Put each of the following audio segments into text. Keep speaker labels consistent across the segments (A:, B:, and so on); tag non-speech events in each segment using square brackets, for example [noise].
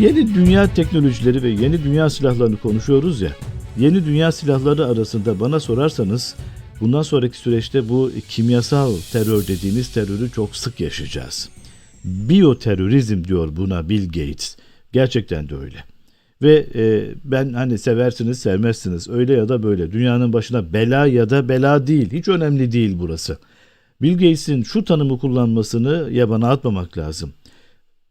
A: Yeni dünya teknolojileri ve yeni dünya silahlarını konuşuyoruz ya. Yeni dünya silahları arasında bana sorarsanız bundan sonraki süreçte bu kimyasal terör dediğimiz terörü çok sık yaşayacağız. Biyoterörizm diyor buna Bill Gates. Gerçekten de öyle. Ve e, ben hani seversiniz sevmezsiniz öyle ya da böyle dünyanın başına bela ya da bela değil hiç önemli değil burası. Bill Gates'in şu tanımı kullanmasını yabana atmamak lazım.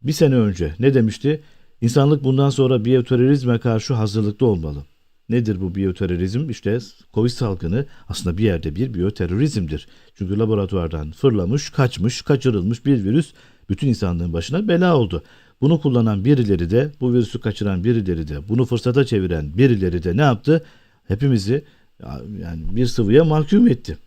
A: Bir sene önce ne demişti? İnsanlık bundan sonra biyoterörizme karşı hazırlıklı olmalı. Nedir bu biyoterörizm? İşte Covid salgını aslında bir yerde bir biyoterörizmdir. Çünkü laboratuvardan fırlamış, kaçmış, kaçırılmış bir virüs bütün insanlığın başına bela oldu. Bunu kullanan birileri de, bu virüsü kaçıran birileri de, bunu fırsata çeviren birileri de ne yaptı? Hepimizi yani bir sıvıya mahkum etti.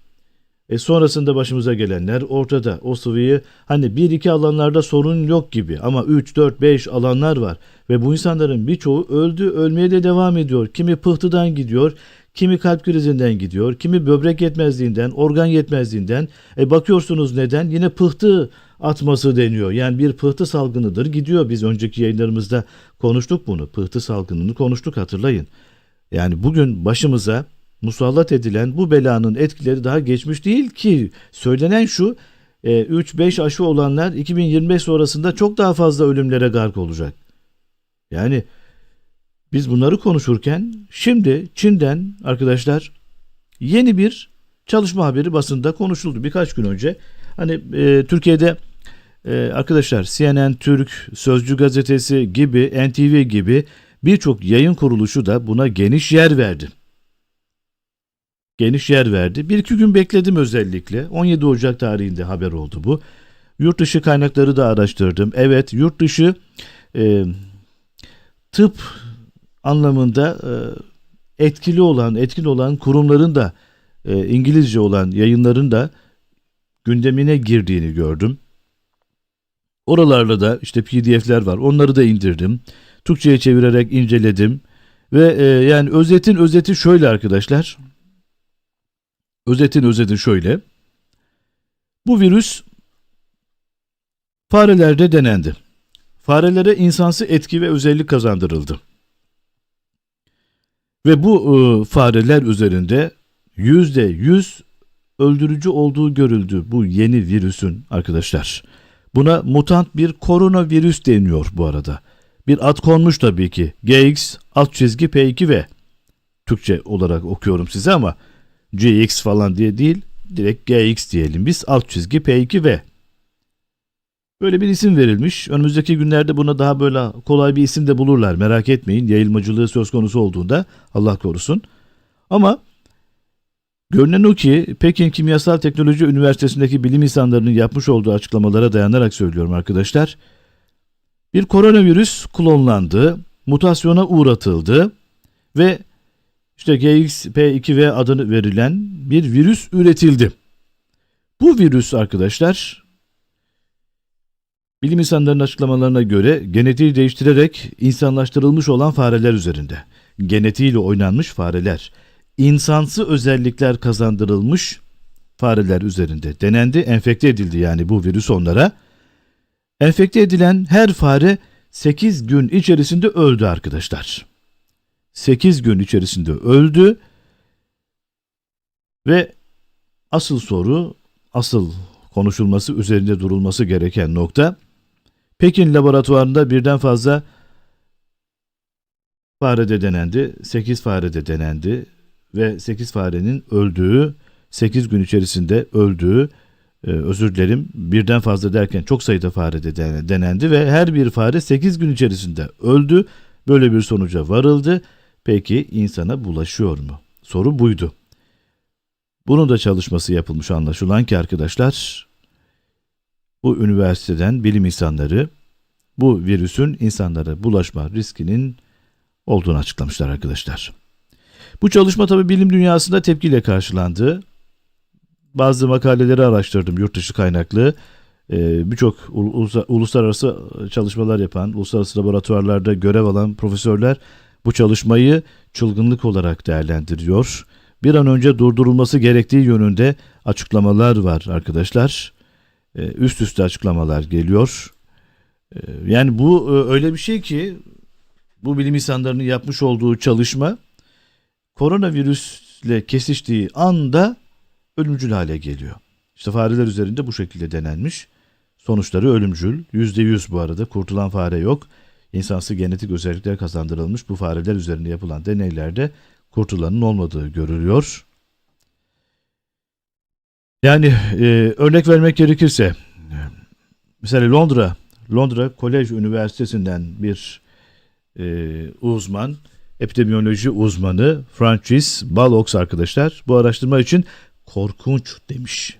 A: E sonrasında başımıza gelenler ortada. O sıvıyı hani bir iki alanlarda sorun yok gibi ama 3, 4, 5 alanlar var. Ve bu insanların birçoğu öldü, ölmeye de devam ediyor. Kimi pıhtıdan gidiyor, kimi kalp krizinden gidiyor, kimi böbrek yetmezliğinden, organ yetmezliğinden. E bakıyorsunuz neden? Yine pıhtı atması deniyor. Yani bir pıhtı salgınıdır gidiyor. Biz önceki yayınlarımızda konuştuk bunu. Pıhtı salgınını konuştuk hatırlayın. Yani bugün başımıza musallat edilen bu belanın etkileri daha geçmiş değil ki. Söylenen şu 3-5 aşı olanlar 2025 sonrasında çok daha fazla ölümlere gark olacak. Yani biz bunları konuşurken şimdi Çin'den arkadaşlar yeni bir çalışma haberi basında konuşuldu birkaç gün önce. Hani e, Türkiye'de e, arkadaşlar CNN Türk, Sözcü Gazetesi gibi, NTV gibi birçok yayın kuruluşu da buna geniş yer verdi geniş yer verdi. Bir iki gün bekledim özellikle. 17 Ocak tarihinde haber oldu bu. Yurt dışı kaynakları da araştırdım. Evet yurt dışı e, tıp anlamında e, etkili olan, etkin olan kurumların da e, İngilizce olan yayınların da gündemine girdiğini gördüm. Oralarda da işte PDF'ler var. Onları da indirdim. Türkçe'ye çevirerek inceledim. Ve e, yani özetin özeti şöyle arkadaşlar. Özetin özeti şöyle. Bu virüs farelerde denendi. Farelere insansı etki ve özellik kazandırıldı. Ve bu e, fareler üzerinde yüzde yüz öldürücü olduğu görüldü bu yeni virüsün arkadaşlar. Buna mutant bir koronavirüs deniyor bu arada. Bir ad konmuş tabii ki. GX alt çizgi P2V. Türkçe olarak okuyorum size ama GX falan diye değil direkt GX diyelim biz alt çizgi P2V. Böyle bir isim verilmiş. Önümüzdeki günlerde buna daha böyle kolay bir isim de bulurlar. Merak etmeyin. Yayılmacılığı söz konusu olduğunda Allah korusun. Ama görünen o ki Pekin Kimyasal Teknoloji Üniversitesi'ndeki bilim insanlarının yapmış olduğu açıklamalara dayanarak söylüyorum arkadaşlar. Bir koronavirüs klonlandı, mutasyona uğratıldı ve işte GXP2V adını verilen bir virüs üretildi. Bu virüs arkadaşlar bilim insanlarının açıklamalarına göre genetiği değiştirerek insanlaştırılmış olan fareler üzerinde. Genetiğiyle oynanmış fareler, insansı özellikler kazandırılmış fareler üzerinde denendi, enfekte edildi yani bu virüs onlara. Enfekte edilen her fare 8 gün içerisinde öldü arkadaşlar. 8 gün içerisinde öldü ve asıl soru, asıl konuşulması, üzerinde durulması gereken nokta Pekin laboratuvarında birden fazla farede denendi, 8 farede denendi ve 8 farenin öldüğü, 8 gün içerisinde öldüğü, e, özür dilerim birden fazla derken çok sayıda farede denendi ve her bir fare 8 gün içerisinde öldü. Böyle bir sonuca varıldı Peki insana bulaşıyor mu? Soru buydu. Bunun da çalışması yapılmış anlaşılan ki arkadaşlar bu üniversiteden bilim insanları bu virüsün insanlara bulaşma riskinin olduğunu açıklamışlar arkadaşlar. Bu çalışma tabi bilim dünyasında tepkiyle karşılandı. Bazı makaleleri araştırdım yurt dışı kaynaklı. Ee, Birçok uluslararası çalışmalar yapan, uluslararası laboratuvarlarda görev alan profesörler bu çalışmayı çılgınlık olarak değerlendiriyor. Bir an önce durdurulması gerektiği yönünde açıklamalar var arkadaşlar. Ee, üst üste açıklamalar geliyor. Ee, yani bu e, öyle bir şey ki bu bilim insanlarının yapmış olduğu çalışma koronavirüsle kesiştiği anda ölümcül hale geliyor. İşte fareler üzerinde bu şekilde denenmiş. Sonuçları ölümcül. %100 bu arada kurtulan fare yok. İnsansı genetik özellikler kazandırılmış bu fareler üzerinde yapılan deneylerde kurtulanın olmadığı görülüyor. Yani e, örnek vermek gerekirse mesela Londra Londra Kolej Üniversitesi'nden bir e, uzman, epidemiyoloji uzmanı Francis Ballox arkadaşlar bu araştırma için korkunç demiş.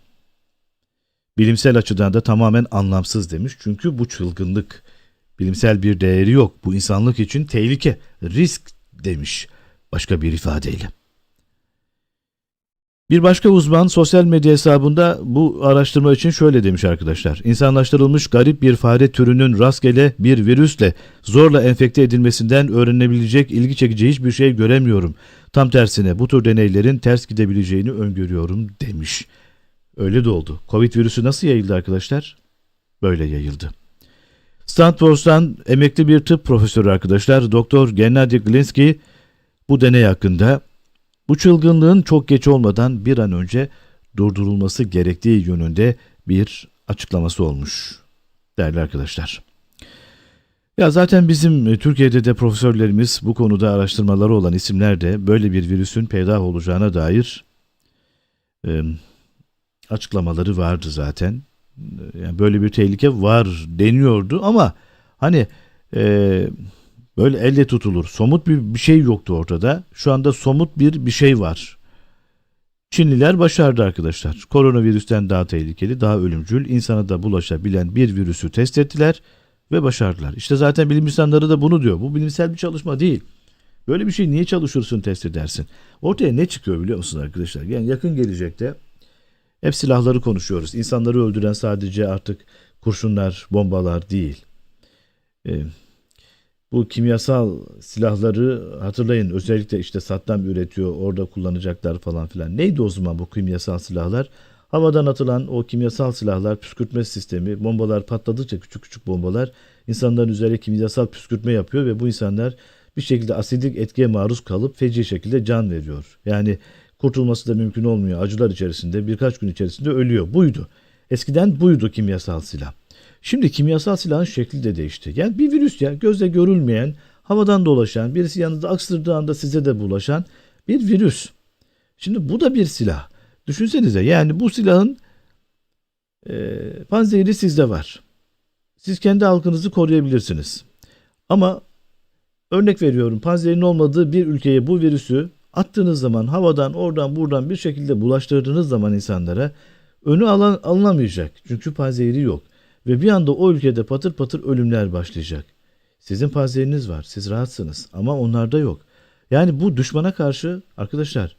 A: Bilimsel açıdan da tamamen anlamsız demiş. Çünkü bu çılgınlık. Bilimsel bir değeri yok. Bu insanlık için tehlike, risk demiş başka bir ifadeyle. Bir başka uzman sosyal medya hesabında bu araştırma için şöyle demiş arkadaşlar. İnsanlaştırılmış garip bir fare türünün rastgele bir virüsle zorla enfekte edilmesinden öğrenebilecek ilgi çekici hiçbir şey göremiyorum. Tam tersine bu tür deneylerin ters gidebileceğini öngörüyorum demiş. Öyle de oldu. Covid virüsü nasıl yayıldı arkadaşlar? Böyle yayıldı. Stanford'dan emekli bir tıp profesörü arkadaşlar Doktor Gennady Glinsky bu deney hakkında bu çılgınlığın çok geç olmadan bir an önce durdurulması gerektiği yönünde bir açıklaması olmuş değerli arkadaşlar. Ya zaten bizim e, Türkiye'de de profesörlerimiz bu konuda araştırmaları olan isimler de böyle bir virüsün peydah olacağına dair e, açıklamaları vardı zaten. Yani böyle bir tehlike var deniyordu ama hani e, böyle elle tutulur somut bir, bir şey yoktu ortada. Şu anda somut bir bir şey var. Çinliler başardı arkadaşlar. Koronavirüsten daha tehlikeli, daha ölümcül, insana da bulaşabilen bir virüsü test ettiler ve başardılar. İşte zaten bilim insanları da bunu diyor. Bu bilimsel bir çalışma değil. Böyle bir şey niye çalışırsın test edersin? Ortaya ne çıkıyor biliyor musun arkadaşlar? Yani yakın gelecekte hep silahları konuşuyoruz. İnsanları öldüren sadece artık kurşunlar, bombalar değil. Ee, bu kimyasal silahları hatırlayın özellikle işte Saddam üretiyor orada kullanacaklar falan filan. Neydi o zaman bu kimyasal silahlar? Havadan atılan o kimyasal silahlar, püskürtme sistemi, bombalar patladıkça küçük küçük bombalar insanların üzerine kimyasal püskürtme yapıyor ve bu insanlar bir şekilde asidik etkiye maruz kalıp feci şekilde can veriyor. Yani kurtulması da mümkün olmuyor. Acılar içerisinde birkaç gün içerisinde ölüyor. Buydu. Eskiden buydu kimyasal silah. Şimdi kimyasal silahın şekli de değişti. Yani bir virüs ya gözle görülmeyen, havadan dolaşan, birisi yanınızda aksırdığı anda size de bulaşan bir virüs. Şimdi bu da bir silah. Düşünsenize yani bu silahın e, panzehiri sizde var. Siz kendi halkınızı koruyabilirsiniz. Ama örnek veriyorum panzehirin olmadığı bir ülkeye bu virüsü attığınız zaman havadan oradan buradan bir şekilde bulaştırdığınız zaman insanlara önü alan, alınamayacak. Çünkü panzehiri yok. Ve bir anda o ülkede patır patır ölümler başlayacak. Sizin panzehiriniz var. Siz rahatsınız ama onlarda yok. Yani bu düşmana karşı arkadaşlar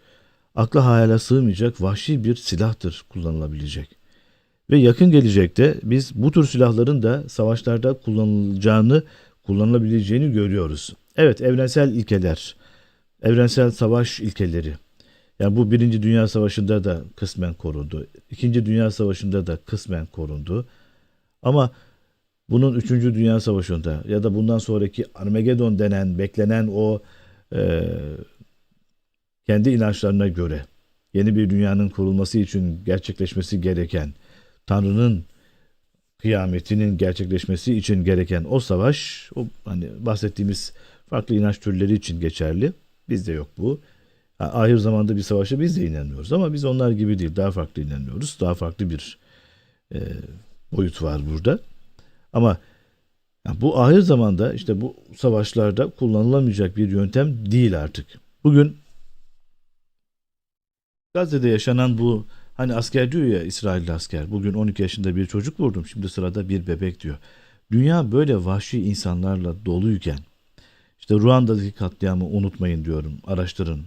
A: akla hayale sığmayacak vahşi bir silahtır kullanılabilecek. Ve yakın gelecekte biz bu tür silahların da savaşlarda kullanılacağını, kullanılabileceğini görüyoruz. Evet evrensel ilkeler, evrensel savaş ilkeleri. Yani bu Birinci Dünya Savaşı'nda da kısmen korundu. İkinci Dünya Savaşı'nda da kısmen korundu. Ama bunun Üçüncü Dünya Savaşı'nda ya da bundan sonraki Armageddon denen, beklenen o e, kendi inançlarına göre yeni bir dünyanın kurulması için gerçekleşmesi gereken Tanrı'nın kıyametinin gerçekleşmesi için gereken o savaş o hani bahsettiğimiz farklı inanç türleri için geçerli. Bizde yok bu. Ahir zamanda bir savaşa biz de inanmıyoruz ama biz onlar gibi değil. Daha farklı inanıyoruz. Daha farklı bir e, boyut var burada. Ama yani bu ahir zamanda işte bu savaşlarda kullanılamayacak bir yöntem değil artık. Bugün Gazze'de yaşanan bu hani asker diyor ya İsrailli asker bugün 12 yaşında bir çocuk vurdum şimdi sırada bir bebek diyor. Dünya böyle vahşi insanlarla doluyken işte Ruanda'daki katliamı unutmayın diyorum araştırın.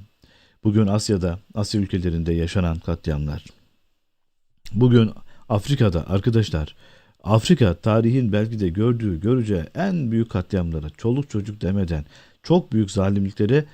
A: Bugün Asya'da Asya ülkelerinde yaşanan katliamlar. Bugün Afrika'da arkadaşlar Afrika tarihin belki de gördüğü göreceği en büyük katliamlara çoluk çocuk demeden çok büyük zalimliklere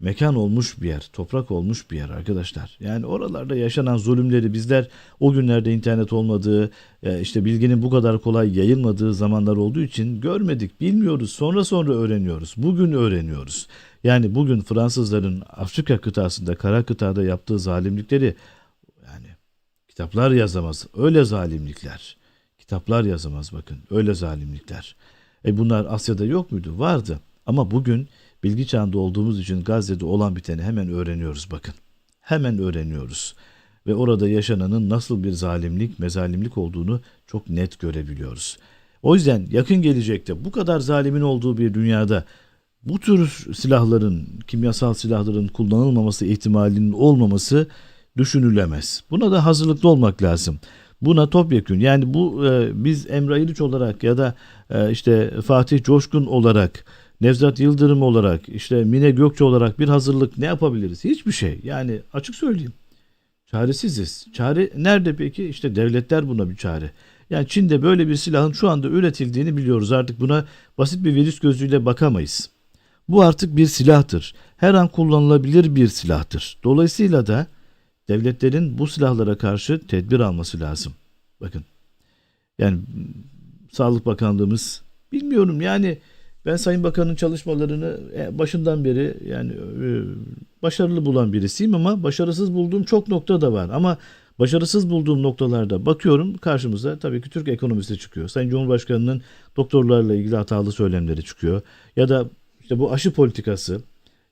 A: mekan olmuş bir yer, toprak olmuş bir yer arkadaşlar. Yani oralarda yaşanan zulümleri bizler o günlerde internet olmadığı, e, işte bilginin bu kadar kolay yayılmadığı zamanlar olduğu için görmedik, bilmiyoruz. Sonra sonra öğreniyoruz. Bugün öğreniyoruz. Yani bugün Fransızların Afrika kıtasında, kara kıtada yaptığı zalimlikleri yani kitaplar yazamaz. Öyle zalimlikler. Kitaplar yazamaz bakın. Öyle zalimlikler. E bunlar Asya'da yok muydu? Vardı. Ama bugün bilgi çağında olduğumuz için Gazze'de olan biteni hemen öğreniyoruz bakın. Hemen öğreniyoruz. Ve orada yaşananın nasıl bir zalimlik, mezalimlik olduğunu çok net görebiliyoruz. O yüzden yakın gelecekte bu kadar zalimin olduğu bir dünyada bu tür silahların, kimyasal silahların kullanılmaması ihtimalinin olmaması düşünülemez. Buna da hazırlıklı olmak lazım. Buna topyekün yani bu e, biz Emre İliç olarak ya da e, işte Fatih Coşkun olarak Nevzat Yıldırım olarak işte Mine Gökçe olarak bir hazırlık ne yapabiliriz? Hiçbir şey. Yani açık söyleyeyim. Çaresiziz. Çare nerede peki? İşte devletler buna bir çare. Yani Çin'de böyle bir silahın şu anda üretildiğini biliyoruz. Artık buna basit bir virüs gözüyle bakamayız. Bu artık bir silahtır. Her an kullanılabilir bir silahtır. Dolayısıyla da devletlerin bu silahlara karşı tedbir alması lazım. Bakın. Yani Sağlık Bakanlığımız bilmiyorum yani ben Sayın Bakan'ın çalışmalarını e, başından beri yani e, başarılı bulan birisiyim ama başarısız bulduğum çok nokta da var. Ama başarısız bulduğum noktalarda bakıyorum karşımıza tabii ki Türk ekonomisi çıkıyor. Sayın Cumhurbaşkanı'nın doktorlarla ilgili hatalı söylemleri çıkıyor. Ya da işte bu aşı politikası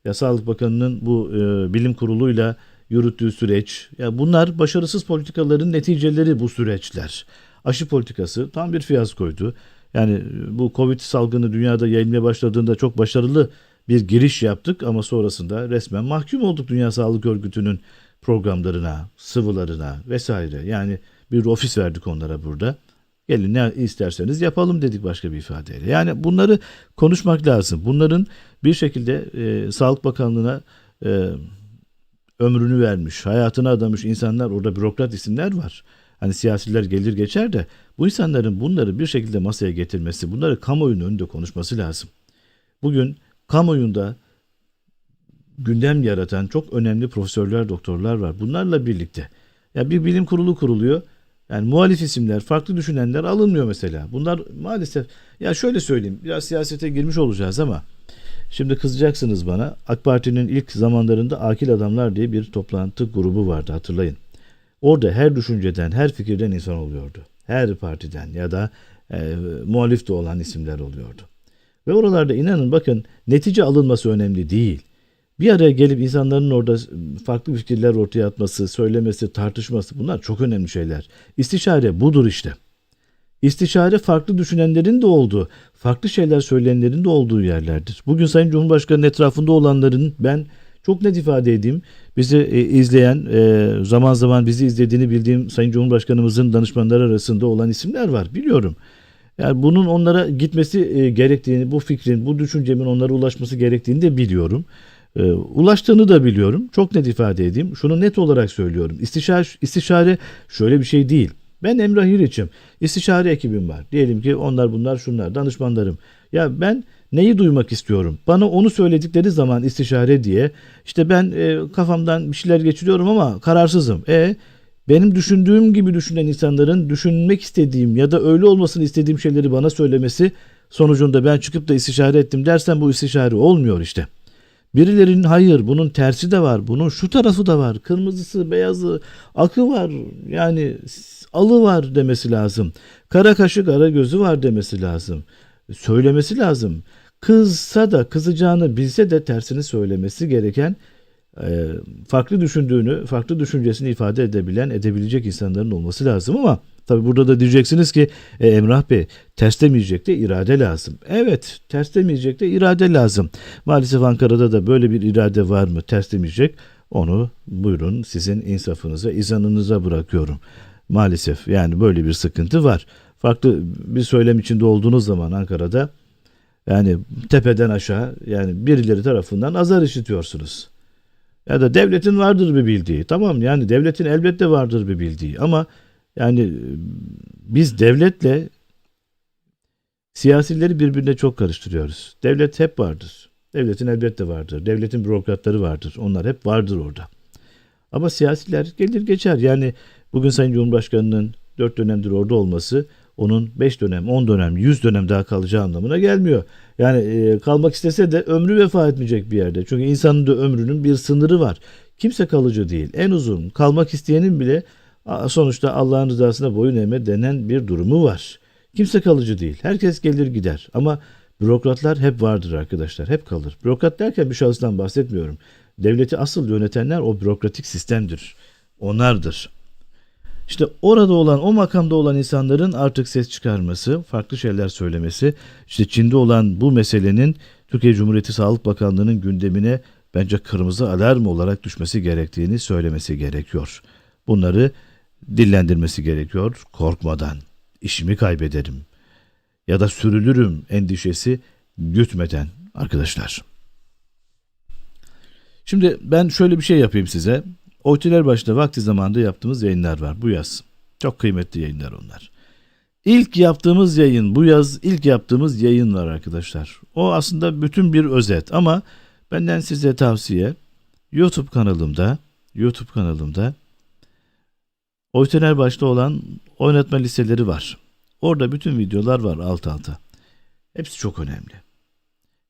A: ya Sağlık Bakanı'nın bu e, bilim kuruluyla yürüttüğü süreç. Ya bunlar başarısız politikaların neticeleri bu süreçler. Aşı politikası tam bir fiyaskoydu. Yani bu Covid salgını dünyada yayılmaya başladığında çok başarılı bir giriş yaptık ama sonrasında resmen mahkum olduk Dünya Sağlık Örgütü'nün programlarına, sıvılarına vesaire. Yani bir ofis verdik onlara burada. Gelin ne isterseniz yapalım dedik başka bir ifadeyle. Yani bunları konuşmak lazım. Bunların bir şekilde e, Sağlık Bakanlığı'na e, ömrünü vermiş, hayatını adamış insanlar orada bürokrat isimler var. Hani siyasiler gelir geçer de bu insanların bunları bir şekilde masaya getirmesi, bunları kamuoyunun önünde konuşması lazım. Bugün kamuoyunda gündem yaratan çok önemli profesörler, doktorlar var. Bunlarla birlikte ya bir bilim kurulu kuruluyor. Yani muhalif isimler, farklı düşünenler alınmıyor mesela. Bunlar maalesef ya şöyle söyleyeyim biraz siyasete girmiş olacağız ama şimdi kızacaksınız bana. AK Parti'nin ilk zamanlarında Akil Adamlar diye bir toplantı grubu vardı hatırlayın. Orada her düşünceden, her fikirden insan oluyordu. Her partiden ya da e, muhalif de olan isimler oluyordu. Ve oralarda inanın bakın netice alınması önemli değil. Bir araya gelip insanların orada farklı fikirler ortaya atması, söylemesi, tartışması bunlar çok önemli şeyler. İstişare budur işte. İstişare farklı düşünenlerin de olduğu, farklı şeyler söyleyenlerin de olduğu yerlerdir. Bugün Sayın Cumhurbaşkanı'nın etrafında olanların ben çok net ifade edeyim. Bizi e, izleyen, e, zaman zaman bizi izlediğini bildiğim Sayın Cumhurbaşkanımızın danışmanları arasında olan isimler var. Biliyorum. Yani bunun onlara gitmesi e, gerektiğini, bu fikrin, bu düşüncemin onlara ulaşması gerektiğini de biliyorum. E, ulaştığını da biliyorum. Çok net ifade edeyim. Şunu net olarak söylüyorum. İstişare, istişare şöyle bir şey değil. Ben Emrah İriç'im. İstişare ekibim var. Diyelim ki onlar bunlar şunlar danışmanlarım. Ya ben neyi duymak istiyorum? Bana onu söyledikleri zaman istişare diye işte ben e, kafamdan bir şeyler geçiriyorum ama kararsızım. E benim düşündüğüm gibi düşünen insanların düşünmek istediğim ya da öyle olmasını istediğim şeyleri bana söylemesi sonucunda ben çıkıp da istişare ettim dersen bu istişare olmuyor işte. Birilerinin hayır bunun tersi de var. Bunun şu tarafı da var. Kırmızısı, beyazı, akı var. Yani alı var demesi lazım. Kara kaşı, kara gözü var demesi lazım. Söylemesi lazım. Kızsa da kızacağını bilse de tersini söylemesi gereken e, farklı düşündüğünü, farklı düşüncesini ifade edebilen, edebilecek insanların olması lazım ama tabi burada da diyeceksiniz ki e, Emrah Bey ters demeyecek de irade lazım. Evet ters demeyecek de irade lazım. Maalesef Ankara'da da böyle bir irade var mı ters demeyecek onu buyurun sizin insafınıza, izanınıza bırakıyorum. Maalesef yani böyle bir sıkıntı var. Farklı bir söylem içinde olduğunuz zaman Ankara'da yani tepeden aşağı yani birileri tarafından azar işitiyorsunuz. Ya da devletin vardır bir bildiği. Tamam yani devletin elbette vardır bir bildiği ama yani biz devletle siyasileri birbirine çok karıştırıyoruz. Devlet hep vardır. Devletin elbette vardır. Devletin bürokratları vardır. Onlar hep vardır orada. Ama siyasiler gelir geçer. Yani bugün Sayın Cumhurbaşkanı'nın 4 dönemdir orada olması onun 5 dönem, 10 dönem, 100 dönem daha kalacağı anlamına gelmiyor. Yani e, kalmak istese de ömrü vefa etmeyecek bir yerde. Çünkü insanın da ömrünün bir sınırı var. Kimse kalıcı değil. En uzun kalmak isteyenin bile sonuçta Allah'ın rızasına boyun eğme denen bir durumu var. Kimse kalıcı değil. Herkes gelir gider. Ama bürokratlar hep vardır arkadaşlar. Hep kalır. Bürokrat derken bir şahıstan bahsetmiyorum. Devleti asıl yönetenler o bürokratik sistemdir. Onlardır. İşte orada olan, o makamda olan insanların artık ses çıkarması, farklı şeyler söylemesi, işte Çin'de olan bu meselenin Türkiye Cumhuriyeti Sağlık Bakanlığı'nın gündemine bence kırmızı alarm olarak düşmesi gerektiğini söylemesi gerekiyor. Bunları dillendirmesi gerekiyor korkmadan. İşimi kaybederim ya da sürülürüm endişesi gütmeden arkadaşlar. Şimdi ben şöyle bir şey yapayım size. Oytiler başta vakti zamanında yaptığımız yayınlar var bu yaz. Çok kıymetli yayınlar onlar. İlk yaptığımız yayın bu yaz ilk yaptığımız yayın var arkadaşlar. O aslında bütün bir özet ama benden size tavsiye YouTube kanalımda YouTube kanalımda Oytener başta olan oynatma listeleri var. Orada bütün videolar var alt alta. Hepsi çok önemli.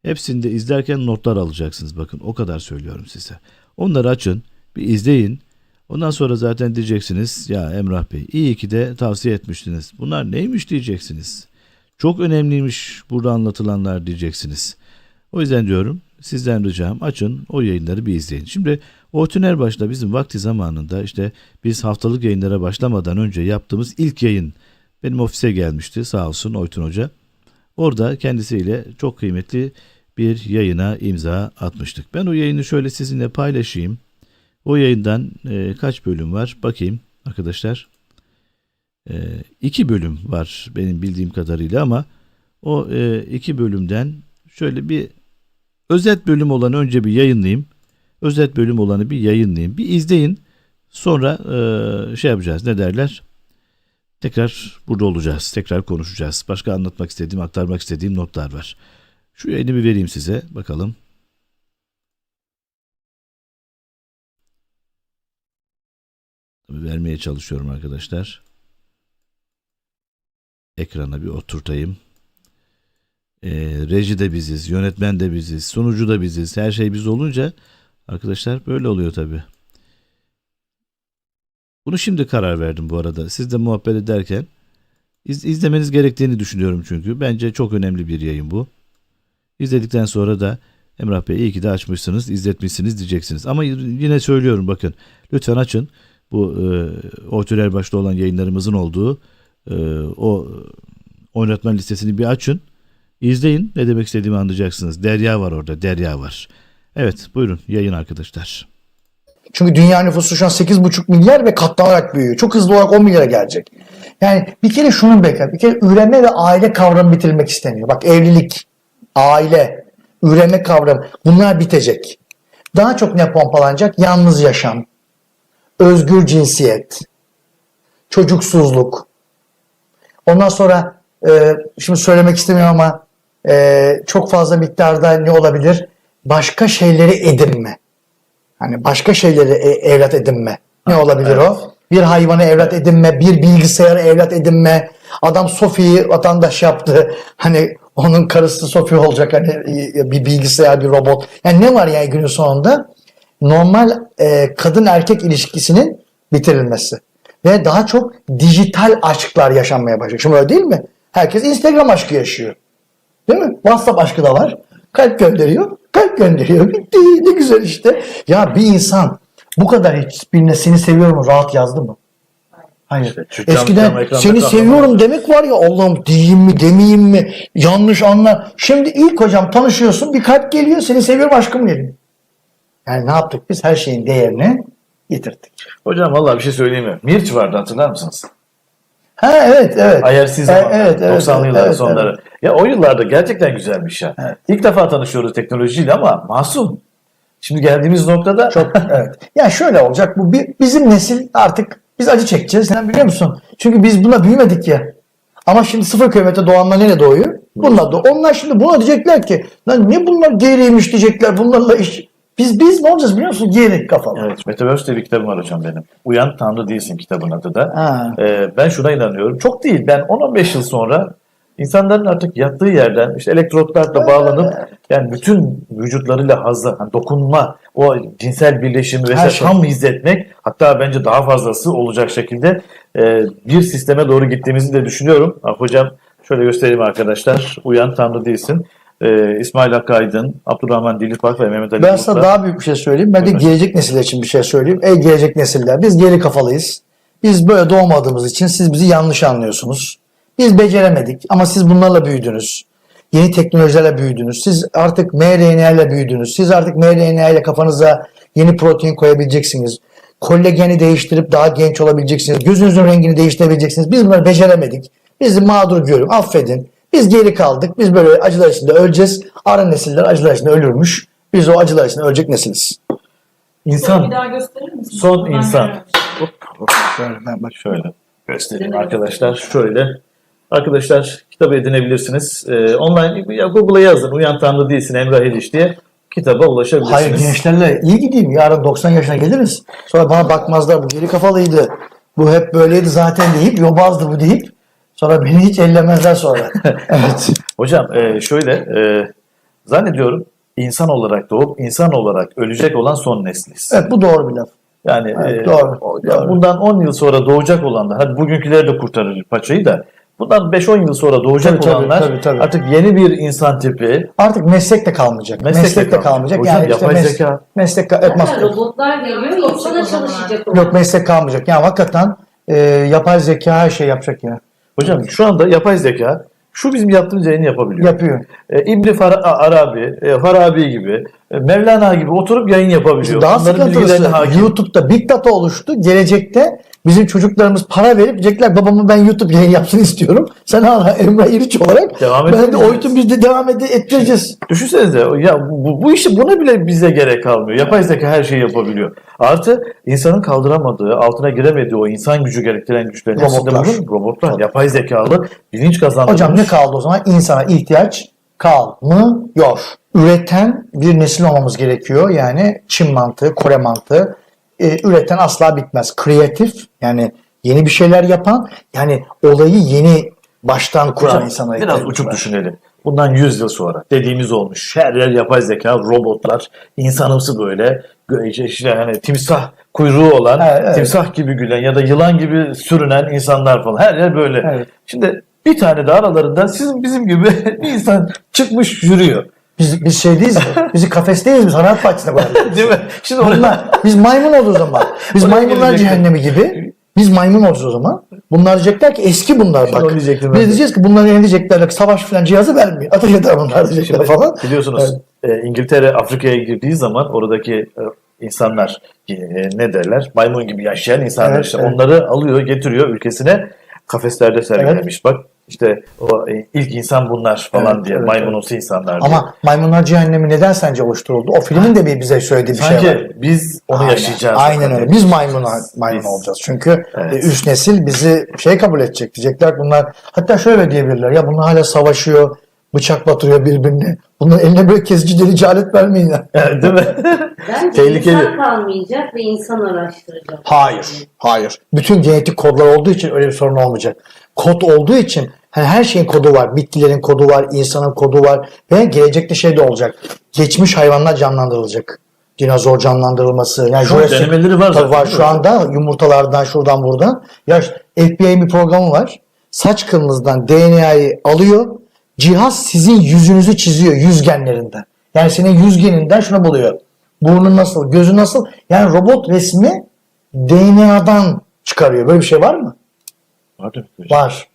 A: Hepsini de izlerken notlar alacaksınız bakın o kadar söylüyorum size. Onları açın bir izleyin. Ondan sonra zaten diyeceksiniz ya Emrah Bey iyi ki de tavsiye etmiştiniz. Bunlar neymiş diyeceksiniz. Çok önemliymiş burada anlatılanlar diyeceksiniz. O yüzden diyorum sizden ricam açın o yayınları bir izleyin. Şimdi Ortun Erbaş'la bizim vakti zamanında işte biz haftalık yayınlara başlamadan önce yaptığımız ilk yayın benim ofise gelmişti sağ olsun Oytun Hoca. Orada kendisiyle çok kıymetli bir yayına imza atmıştık. Ben o yayını şöyle sizinle paylaşayım. O yayından e, kaç bölüm var? Bakayım arkadaşlar. E, iki bölüm var benim bildiğim kadarıyla ama o e, iki bölümden şöyle bir özet bölüm olanı önce bir yayınlayayım. Özet bölüm olanı bir yayınlayayım. Bir izleyin. Sonra e, şey yapacağız. Ne derler? Tekrar burada olacağız. Tekrar konuşacağız. Başka anlatmak istediğim, aktarmak istediğim notlar var. Şu yayını bir vereyim size. Bakalım. Vermeye çalışıyorum arkadaşlar. Ekrana bir oturtayım. Ee, reji de biziz, yönetmen de biziz, sunucu da biziz. Her şey biz olunca arkadaşlar böyle oluyor tabii. Bunu şimdi karar verdim bu arada. Siz de muhabbet ederken iz, izlemeniz gerektiğini düşünüyorum çünkü. Bence çok önemli bir yayın bu. İzledikten sonra da Emrah Bey iyi ki de açmışsınız, izletmişsiniz diyeceksiniz. Ama yine söylüyorum bakın. Lütfen açın. Bu e, Ortüler başta olan yayınlarımızın olduğu e, o oynatma listesini bir açın. İzleyin. Ne demek istediğimi anlayacaksınız. Derya var orada. Derya var. Evet buyurun yayın arkadaşlar.
B: Çünkü dünya nüfusu şu an 8,5 milyar ve katlanarak büyüyor. Çok hızlı olarak 10 milyara gelecek. Yani bir kere şunu bekler. Bir kere üreme ve aile kavramı bitirilmek isteniyor. Bak evlilik, aile, üreme kavramı bunlar bitecek. Daha çok ne pompalanacak? Yalnız yaşam, özgür cinsiyet, çocuksuzluk. Ondan sonra e, şimdi söylemek istemiyorum ama e, çok fazla miktarda ne olabilir? Başka şeyleri edinme. Hani başka şeyleri e- evlat edinme. Ne olabilir o? Bir hayvanı evlat edinme, bir bilgisayarı evlat edinme. Adam Sofi'yi vatandaş yaptı. [laughs] Hani onun karısı Sofi olacak hani e, bir bilgisayar, bir robot. Yani ne var yani günün sonunda? Normal e, kadın erkek ilişkisinin bitirilmesi. Ve daha çok dijital aşklar yaşanmaya başlıyor. Şimdi öyle değil mi? Herkes Instagram aşkı yaşıyor. Değil mi? WhatsApp aşkı da var. Kalp gönderiyor. Kalp gönderiyor. Bitti. Ne güzel işte. Ya bir insan bu kadar hiç birine seni seviyorum rahat yazdı mı? Hayır.
A: Cam-
B: Eskiden
A: cam ekranda
B: seni
A: kaldı.
B: seviyorum demek var ya Allah'ım diyeyim mi demeyeyim mi yanlış anla. Şimdi ilk hocam tanışıyorsun bir kalp geliyor seni seviyorum aşkım geliyor. Yani ne yaptık biz her şeyin değerini yitirdik.
C: Hocam vallahi bir şey söyleyeyim mi? Mirç vardı hatırlar mısınız?
B: Ha evet evet.
C: IRC
B: E, evet, evet,
C: 90'lı
B: evet,
C: yılların
B: evet,
C: sonları. Ya o yıllarda gerçekten güzelmiş ya.
B: Evet.
C: İlk defa tanışıyoruz teknolojiyle ama masum. Şimdi geldiğimiz noktada
B: Çok evet. Ya şöyle olacak bu bizim nesil artık biz acı çekeceğiz. Sen biliyor musun? Çünkü biz buna büyümedik ya. Ama şimdi sıfır kilometre doğanlar nereye doğuyor? Bunlar da onlar şimdi buna diyecekler ki lan ne bunlar geriymiş diyecekler bunlarla iş. Biz biz ne olacağız biliyor musun? Geri kafalı.
A: Evet, Metaverse diye bir kitabım var hocam benim. Uyan Tanrı Değilsin kitabın adı da.
B: Ha.
A: Ee, ben şuna inanıyorum. Çok değil. Ben 10-15 yıl sonra insanların artık yattığı yerden işte elektrotlarla bağlanıp yani bütün vücutlarıyla hazla, hani dokunma, o cinsel birleşimi vesaire
B: Her şey.
A: tam hissetmek hatta bence daha fazlası olacak şekilde e, bir sisteme doğru gittiğimizi de düşünüyorum. Ah, hocam şöyle göstereyim arkadaşlar. Uyan Tanrı Değilsin. Ee, İsmail Hakkı Aydın, Abdurrahman Dilipak ve Mehmet Ali
B: Ben sana daha büyük bir şey söyleyeyim. Ben de
A: Buyurun.
B: gelecek nesiller için bir şey söyleyeyim. Ey gelecek nesiller biz geri kafalıyız. Biz böyle doğmadığımız için siz bizi yanlış anlıyorsunuz. Biz beceremedik ama siz bunlarla büyüdünüz. Yeni teknolojilerle büyüdünüz. Siz artık mRNA ile büyüdünüz. Siz artık mRNA ile kafanıza yeni protein koyabileceksiniz. Kolageni değiştirip daha genç olabileceksiniz. Gözünüzün rengini değiştirebileceksiniz. Biz bunları beceremedik. Bizi mağdur görün. Affedin. Biz geri kaldık. Biz böyle acılar içinde öleceğiz. Ara nesiller acılar içinde ölürmüş. Biz o acılar içinde ölecek nesiliz.
A: İnsan
D: Bir daha gösterir misin?
A: Son
D: Ben
A: insan.
D: görmemiştim.
B: Şöyle ben bak.
A: Şöyle göstereyim arkadaşlar. Şöyle. Arkadaşlar kitabı edinebilirsiniz. Ee, online ya Google'a yazın. Uyan Tanrı değilsin Emrah Eriş diye kitaba ulaşabilirsiniz.
B: Hayır gençlerle iyi gideyim. Yarın 90 yaşına geliriz. Sonra bana bakmazlar. Bu geri kafalıydı. Bu hep böyleydi zaten deyip yobazdı bu deyip sonra beni hiç ellemezler sonra. [laughs] evet.
A: Hocam e, şöyle e, zannediyorum insan olarak doğup insan olarak ölecek olan son nesliz.
B: Evet bu doğru bir laf.
A: Yani
B: Evet,
A: e,
B: doğru,
A: o- ya
B: doğru.
A: bundan 10 yıl sonra doğacak olanlar, hadi bugünküleri de kurtarır paçayı da bundan 5-10 yıl sonra doğacak
B: Tabii, tabii,
A: olanlar
B: tabii, tabii.
A: artık yeni bir insan tipi
B: Artık meslek de kalmayacak.
A: Meslek
B: Meslek,
A: de
B: de kalmayacak.
A: kalmayacak.
B: yani
A: Hocam,
B: işte
A: yapay
B: mes-
A: zeka.
B: Meslek evet,
E: Ama
B: mas-
E: robotlar geliyor, insana çalışacak
B: Yok meslek kalmayacak. Yani hakikaten e, yapay zeka her şey yapacak ya.
A: Hocam şu anda yapay zeka şu bizim yaptığımız yayını yapabiliyor.
B: Yapıyor.
A: E, İbni Far- Arabi, e, Farabi gibi, Mevlana gibi oturup yayın yapabiliyor.
B: Daha sıkıntılısı
A: hakim.
B: YouTube'da Big Data oluştu. Gelecekte bizim çocuklarımız para verip diyecekler babamı ben YouTube yayın yapsın istiyorum. [laughs] Sen hala Emrah İriç olarak
A: Devam
B: ben de oytun biz de devam ed- ettireceğiz.
A: Düşünsenize ya bu, bu işi buna bile bize gerek kalmıyor. Yapay zeka her şeyi yapabiliyor. Artı insanın kaldıramadığı, altına giremediği o insan gücü gerektiren güçlerin
B: Robotlar.
A: Robotlar, yapay zekalı, bilinç kazandırmış.
B: Hocam ne kaldı o zaman? İnsana ihtiyaç kalmıyor. Üreten bir nesil olmamız gerekiyor. Yani Çin mantığı, Kore mantığı. Ee, üreten asla bitmez. Kreatif yani yeni bir şeyler yapan yani olayı yeni baştan kuran
A: Hocam,
B: insana
A: biraz uçuk
B: var.
A: düşünelim. Bundan 100 yıl sonra dediğimiz olmuş. Her yer yapay zeka, robotlar, insanımsı böyle işte hani timsah kuyruğu olan,
B: Evet, evet.
A: timsah gibi gülen ya da yılan gibi sürünen insanlar falan. Her yer böyle.
B: Evet.
A: Şimdi bir tane de aralarında sizin bizim gibi [laughs] bir insan çıkmış yürüyor.
B: Biz, biz şey değiliz mi? Bizi kafesteyiz biz sanat bahçesine koyalım.
A: Değil mi? Şimdi
B: Bunlar, biz maymun oluruz o zaman. Biz
A: Oraya
B: maymunlar
A: gelecektim.
B: cehennemi gibi. Biz maymun oluruz o zaman. Bunlar diyecekler ki eski bunlar bak.
A: onu diyecektim
B: Biz
A: ben de.
B: diyeceğiz ki bunlar ne diyecekler? Savaş falan cihazı vermiyor. Ateş eder bunlar diyecekler falan.
A: biliyorsunuz e, İngiltere Afrika'ya girdiği zaman oradaki e, insanlar e, ne derler? Maymun gibi yaşayan insanlar
B: Evet,
A: işte
B: evet.
A: onları alıyor getiriyor ülkesine kafeslerde sergilemiş. Bak işte o e, ilk insan bunlar falan
B: Evet,
A: diye
B: evet,
A: maymunumsu insanlar diye.
B: Ama maymunlar cehennemi neden sence oluşturuldu? O filmin de bir bize söylediği bir
A: Sanki
B: şey var.
A: biz onu
B: Aynen,
A: yaşayacağız.
B: Aynen öyle. Biz maymun maymun
A: Biz-
B: olacağız. Çünkü
A: Evet.
B: e, üst nesil bizi şey kabul edecek. Diyecekler bunlar hatta şöyle diyebilirler. Ya bunlar hala savaşıyor. Bıçak batırıyor birbirine. Bunların eline böyle kesici delici alet vermeyin ya.
A: Değil mi?
E: Bence
A: Tehlikeli.
E: insan kalmayacak ve insan araştıracak.
B: Hayır. Hayır. Bütün genetik kodlar olduğu için öyle bir sorun olmayacak. Kod olduğu için hani her şeyin kodu var. Bitkilerin kodu var, insanın kodu var ve gelecekte şey de olacak. Geçmiş hayvanlar canlandırılacak. Dinozor canlandırılması. Yani
A: Şu an
B: Jurassic-
A: denemeleri var
B: Tabii
A: zaten,
B: var şu anda yumurtalardan şuradan buradan. Ya FBI'nin bir programı var. Saç kılınızdan DNA'yı alıyor. Cihaz sizin yüzünüzü çiziyor yüz genlerinden. Yani senin yüz geninden şunu buluyor. Burnun nasıl, gözü nasıl? Yani robot resmi DNA'dan çıkarıyor. Böyle bir şey var mı?
A: Var tabii hocam.
B: Var.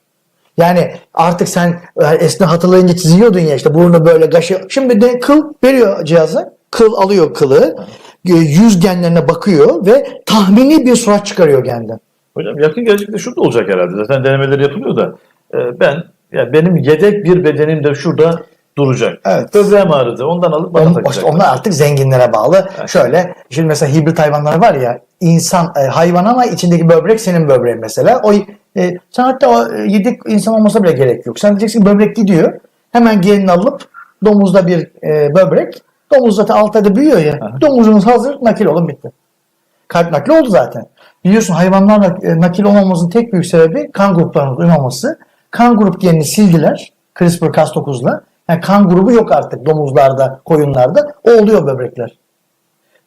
B: Yani artık sen e, eskiden hatırlayınca çiziyordun ya işte burnu böyle gaşı. Şimdi de kıl veriyor cihaza. Kıl alıyor kılı. e, Yüz genlerine bakıyor ve tahmini bir surat çıkarıyor genden.
A: Hocam yakın gelecekte şu da olacak herhalde. Zaten denemeleri yapılıyor da. e, ben yani benim yedek bir bedenim de şurada duracak.
B: Evet.
A: Böbreğim ağrıdı. Ondan alıp bana
B: On, onlar artık zenginlere bağlı. Şöyle şimdi mesela hibrit hayvanlar var ya insan e, hayvan ama içindeki böbrek senin böbreğin mesela. O e, sen hatta o e, yedik insan olmasa bile gerek yok. Sen diyeceksin ki böbrek gidiyor. Hemen gelin alıp domuzda bir e, böbrek. Domuz zaten alt ayda büyüyor ya.
A: Aha.
B: Domuzumuz hazır nakil olun bitti. Kalp nakli oldu zaten. Biliyorsun hayvanlarla e, nakil olmamamızın tek büyük sebebi kan gruplarının uymaması. Kan grup genini sildiler. CRISPR-Cas9'la. Yani kan grubu yok artık domuzlarda, koyunlarda. O oluyor böbrekler.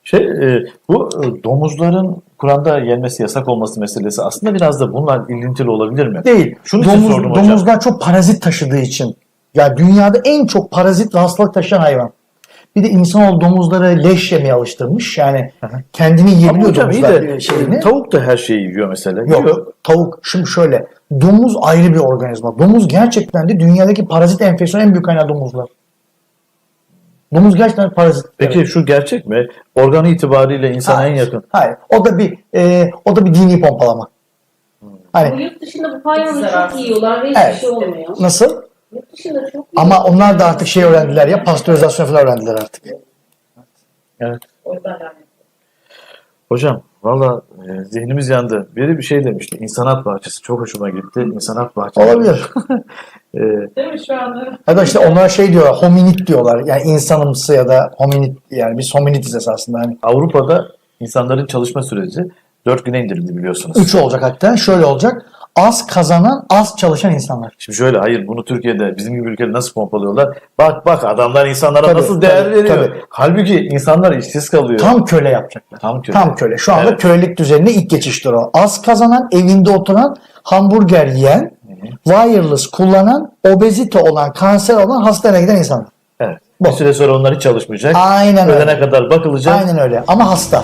A: Şey, e, bu e, domuzların Kur'an'da yenmesi yasak olması meselesi aslında biraz da bununla ilintili olabilir mi?
B: Değil.
A: İçin
B: Domuz,
A: sordum hocam.
B: domuzlar çok parazit taşıdığı için. Ya dünyada en çok parazit ve hastalık taşıyan hayvan. Bir de insanoğlu domuzları leş yemeye alıştırmış. Yani kendini
A: Ama
B: yiyebiliyor
A: hocam iyi de
B: şeyini.
A: e, tavuk da her şeyi yiyor mesela.
B: Yok
A: Yiyor.
B: tavuk. Şimdi şöyle. Domuz ayrı bir organizma. Domuz gerçekten de dünyadaki parazit enfeksiyonun en büyük kaynağı domuzlar. Domuz gerçekten parazit.
A: Peki
B: Evet.
A: şu gerçek mi? Organı itibariyle insana en
B: Hayır,
A: yakın.
B: Hayır. O da bir e, o da bir dini pompalama.
E: Bu
B: Hani
E: yurt dışında bu hayvanı çok yiyorlar ve hiçbir
B: Evet.
E: şey olmuyor.
B: nasıl? Ama onlar da artık şey öğrendiler ya pastörizasyon falan öğrendiler artık.
A: Evet.
D: O yüzden yani.
A: Hocam valla e, zihnimiz yandı. Biri bir şey demişti. İnsanat bahçesi. Çok hoşuma gitti. İnsanat bahçesi.
B: Olabilir. [laughs]
A: E,
D: Değil mi şu anda?
B: Ya da işte onlara şey diyorlar, hominid diyorlar. Yani insanımsı ya da hominid yani biz hominidiz esasında. Hani
A: Avrupa'da insanların çalışma süreci 4 güne indirildi biliyorsunuz.
B: üç olacak hatta. Şöyle olacak. Az kazanan, az çalışan insanlar.
A: Şimdi şöyle hayır bunu Türkiye'de bizim gibi ülkede nasıl pompalıyorlar? Bak bak adamlar insanlara
B: Tabii,
A: nasıl değer
B: tabii,
A: veriyor.
B: tabii.
A: Halbuki insanlar işsiz kalıyor.
B: Tam köle yapacaklar.
A: Tam köle.
B: Tam köle. Şu anda
A: Evet.
B: kölelik düzenine ilk geçiştir o. Az kazanan, evinde oturan, hamburger yiyen, wireless kullanan, obezite olan, kanser olan, hastaneye giden insanlar.
A: Evet.
B: Bu.
A: Bir süre sonra onlar hiç çalışmayacak.
B: Aynen
A: Ölene
B: öyle.
A: kadar bakılacak.
B: Aynen öyle. Ama hasta.